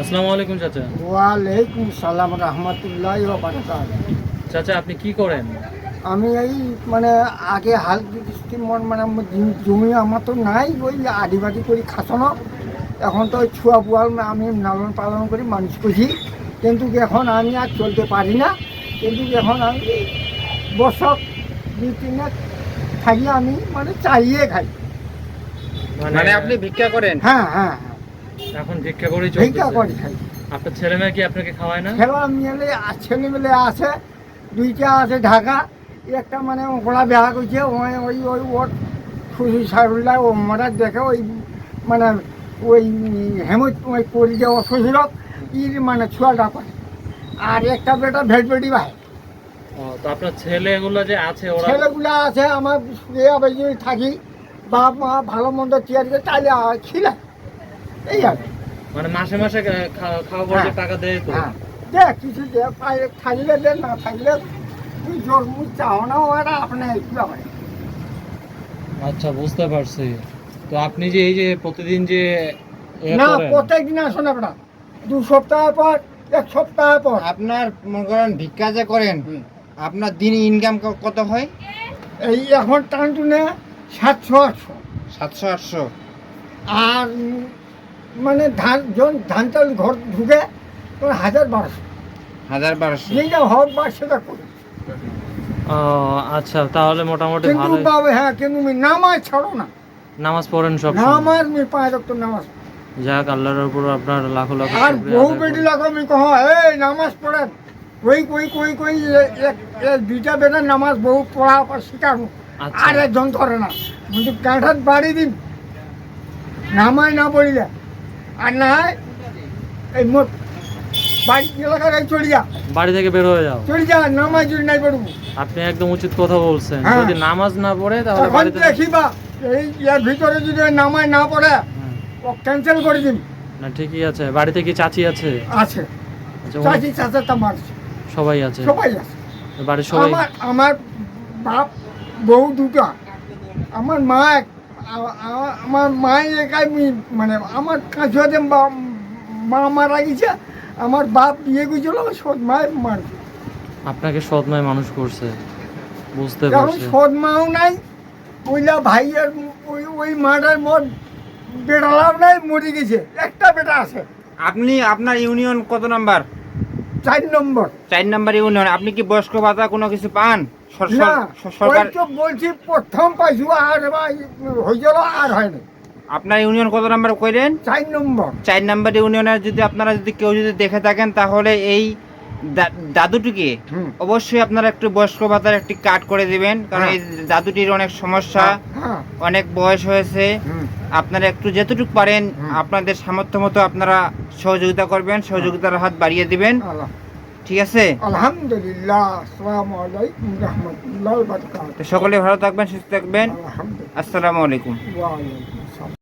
আসসালামু আলাইকুম চাচা। ওয়ালাইকুম সালাম রহমতুল্লাহ চাচা আপনি কি করেন? আমি এই মানে আগে হাল কিস্তি মন মানে জমি- আমার তো নাই ওই আদিবাদি করি খাসানো। এখন তো ওই ছুয়া বুয়াল আমি লালন পালন করি মানুষ করছি কিন্তু এখন আমি আর চলতে পারি না। কিন্তু এখন আমি বছর দুই তিন থাকি আমি মানে চাইয়ে খাই। মানে আপনি ভিক্ষা করেন? হ্যাঁ হ্যাঁ হ্যাঁ। এখন ভিক্ষা করেই ভিক্ষা করি খাই। আপনার ছেলে মেয়ে কি আপনাকে খাওয়ায় না? খেলা মেলে ছেলে মেলে আছে দুইটা আছে ঢাকা একটা মানে ওরা বিয়া করছে ওই ওই ওই ওর খুশি সারুল্লাহ ও মরা দেখে ওই মানে ওই হেমত ওই করি যে অশ্বশীলক ইর মানে ছুয়াটা করে আর একটা বেটা ভেটবেটি ভাই তো আপনার ছেলেগুলো যে আছে ওরা ছেলেগুলো আছে আমার আবার যদি থাকি বাপ মা ভালো মন্দ চেয়ার করে তাহলে আর খিলা এই আর কি। মানে মাসে মাসে খাওয়া পড়ে হ্যাঁ। টাকা দেয় তো? হ্যাঁ। দেখ কিছু দে পায়ে থাকলে দে না থাকলে তুই জোর মুখ চাও না ওরা আপনি কি আচ্ছা বুঝতে পারছি। তো আপনি যে এই যে প্রতিদিন যে না করেন, প্রত্যেক দিন আসুন আপনার। দু সপ্তাহ পর এক সপ্তাহ পর। আপনার মনে করেন ভিক্ষা যে করেন আপনার দিন ইনকাম কত হয়? এই এখন টান টুনে সাতশো আটশো। সাতশো আটশো। আর মানে ধান যখন ধান চাল ঘর ঢুকে তখন হাজার বারোশো। হাজার বারোশো। যেটা হোক বা সেটা করি। ও, আচ্ছা তাহলে মোটামুটি কিন্তু ভালো বাবা হ্যাঁ কিন্তু আমি নামাজ ছাড়ো না। নামাজ পড়েন সব নামাজ আমি পাঁচ রক্ত নামাজ। যাক আল্লাহর উপর আপনার লাখো লাখো আর শুকরিয়া বহু আদায় বেটি। লাগো আমি কহ এই নামাজ পড়েন। কই কই কই কই এ- এক- এক দুইটা বেটার নামাজ বহু পড়া শিখানো আচ্ছা। আর একজন করে না। কিন্তু কাঁঠাত বাড়ি দিন। নামায় না পড়িলে আর না হয় এই মোট বাড়ি এলাকার এই চলে যা। বাড়ি থেকে বের হয়ে যাও। চলে যা নামাজ যদি নাই পড়ব। আপনি একদম উচিত কথা বলছেন। হ্যাঁ। যদি নামাজ না পড়ে তাহলে এখন বাড়িতে দেখিবা এই ইয়ার ভিতরে যদি ওই নামায় না পড়ে হুম। ও ক্যান্সেল করে দিন না ঠিকই আছে। বাড়িতে কি চাচি আছে? আছে। আচ্ছা, ওরা চাচি চাচা তামার সবাই আছে। সবাই আছে। বাড়ির সবাই আমার আমার বাপ বউ দুটো। আমার মা এক আমার মায়ের একাই মানে আমার কাছে মা মারা গেছে আমার বাপ বিয়ে গেছিল সৎ মায়ের মার আপনাকে সৎ নয় মানুষ করছে বুঝতে পারছি। সৎ মাও নাই ওইলা ভাইয়ের ওই ওই মাটার মত বেড়ালাও নাই মরে গেছে। একটা বেটা আছে। আপনি আপনার ইউনিয়ন কত নাম্বার? চার নম্বর। চার নাম্বার ইউনিয়ন আপনি কি বয়স্ক ভাতা কোনো কিছু পান? সরকার ওই তো বলছি প্রথম পাইছু আর হয়ে আর হয়নি। আপনার ইউনিয়ন কত নাম্বার কইলেন? চার নম্বর। চার নাম্বার ইউনিয়নের যদি আপনারা যদি কেউ যদি দেখে থাকেন তাহলে এই দাদুটিকে অবশ্যই আপনারা একটু বয়স্ক ভাতার একটি কার্ড করে দিবেন কারণ হ্যাঁ। এই দাদুটির অনেক সমস্যা হ্যাঁ অনেক বয়স হয়েছে। আপনারা একটু যেতটুকু পারেন আপনাদের সামর্থ্য মতো আপনারা সহযোগিতা করবেন সহযোগিতার হাত বাড়িয়ে দিবেন। ঠিক আছে? আলহামদুলিল্লাহ আসসালামু আলাইকুম রহমতুল্লাহ বারকাত তো সকলে ভালো থাকবেন সুস্থ থাকবেন। আসসালামু আলাইকুম। ওয়া আলাইকুম